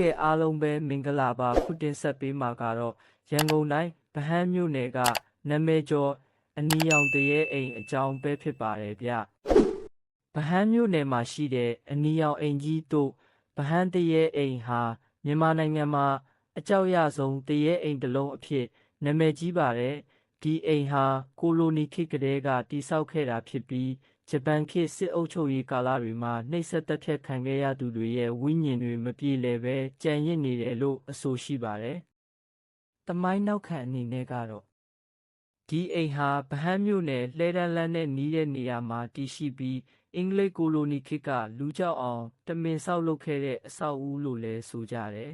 ကဲ့အားလုံးပဲမင်္ဂလာပါခုတင်ဆက်ပေးမှာကတော့ရန်ကုန်တိုင်းဗဟန်းမြို့နယ်ကနာမည်ကျော်အနီရောင်တရေအိမ်အကြောင်းပဲဖြစ်ပါတယ်ဗျဗဟန်းမြို့နယ်မှာရှိတဲ့အနီရောင်အိမ်ကြီးတို့ဗဟန်းတရေအိမ်ဟာမြန်မာနိုင်ငံမှာအကြောက်ရဆုံးတရေအိမ်တစ်လုံးအဖြစ်နာမည်ကြီးပါတယ်ဒီအိမ်ဟာကိုလိုနီခေတ်ကတည်းကတည်ဆောက်ခဲ့တာဖြစ်ပြီး ဂျပန်ခေတ်စစ်အုပ်ချုပ်ရေးကာလတွေမှာနှိပ်စက်တပ်ဖြတ်ခံခဲ့ရသူတွေရဲ့ဝိညာဉ်တွေမပြေလည်ပဲကြံ့ရစ်နေတယ်လို့အဆိုရှိပါတယ်။တမိုင်းနောက်ခံအနေနဲ့ကတော့ဒီအိမ်ဟာဗဟန်းမြို့နယ်လှဲတန်းလန်းနဲ့နီးတဲ့နေရာမှာတည်ရှိပြီးအင်္ဂလိပ်ကိုလိုနီခေတ်ကလူကြောက်အောင်တမင်ဆောက်လုပ်ခဲ့တဲ့အဆောက်အဦလို့လည်းဆိုကြတယ်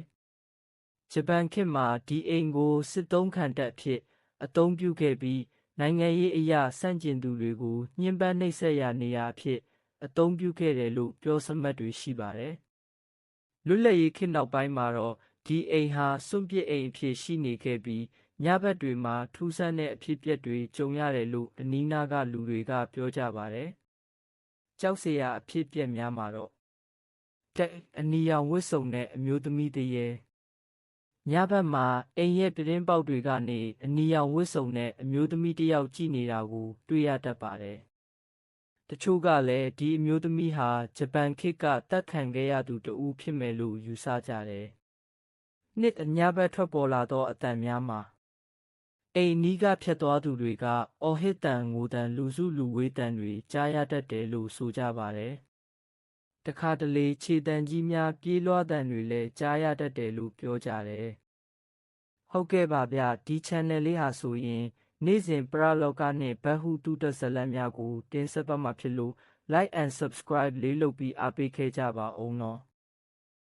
။ဂျပန်ခေတ်မှာဒီအိမ်ကိုစစ်သုံးခံတပ်အဖြစ်အသုံးပြုခဲ့ပြီး နိုင်ငံရေးအရာစန့်ကျင်သူတွေကိုညှဉ်းပန်းနှိပ်စက်ရာနေရာအဖြစ် အသုံးပြုခဲ့တယ်လို့ပြောစမှတ်တွေရှိပါတယ်။လွတ်လပ်ရေးခေတ်နောက်ပိုင်းမှာတော့ဒီအိမ်ဟာစွန့်ပစ်အိမ်အဖြစ်ရှိနေခဲ့ပြီးညဘက်တွေမှာထူးဆန်းတဲ့အဖြစ်အပျက်တွေကြုံရတယ်လို့အနီးနားကလူတွေကပြောကြပါတယ်။ကြောက်စရာအဖြစ်အပျက်များမှာတော့တဲ့အနီရောင်ဝတ်စုံနဲ့အမျိုးသမီးတရေ ညဘက်မှာအိမ်ရဲ့ပြတင်းပေါက်တွေကနေအနီရောင်ဝတ်စုံနဲ့အမျိုးသမီးတစ်ယောက်ကြည့်နေတာကိုတွေ့ရတတ်ပါတယ်။တချို့ကလည်းဒီအမျိုးသမီးဟာဂျပန်ခေတ်ကတတ်ခံခဲ့ရသူတဦးဖြစ်မယ်လို့ယူဆကြတယ်။နှစ်အညဘက်ထွက်ပေါ်လာသောအတန်များမှာအိမ်နီးကဖြတ်သွားသူတွေကအော်ဟစ်တန်ငိုတန်လူစုလူဝေးတန်တွေကြားရတတ်တယ်လို့ဆိုကြပါတယ်။ တခါတလေခြေတံကြီးများပြေးလွှားတန်တွေလည်းကြားရတတ်တယ်လို့ပြောကြတယ်။ဟုတ်ကဲ့ပါဗျဒီ channel လေးဟာဆိုရင် နေ့စဉ်ပရလောကနဲ့ဘတ်ဟုတုတဇလတ်များကို တင်ဆက်ပါမှာဖြစ်လို့ like and subscribe လေးလုပ်ပြီးအားပေးခဲ့ကြပါအောင်နော်။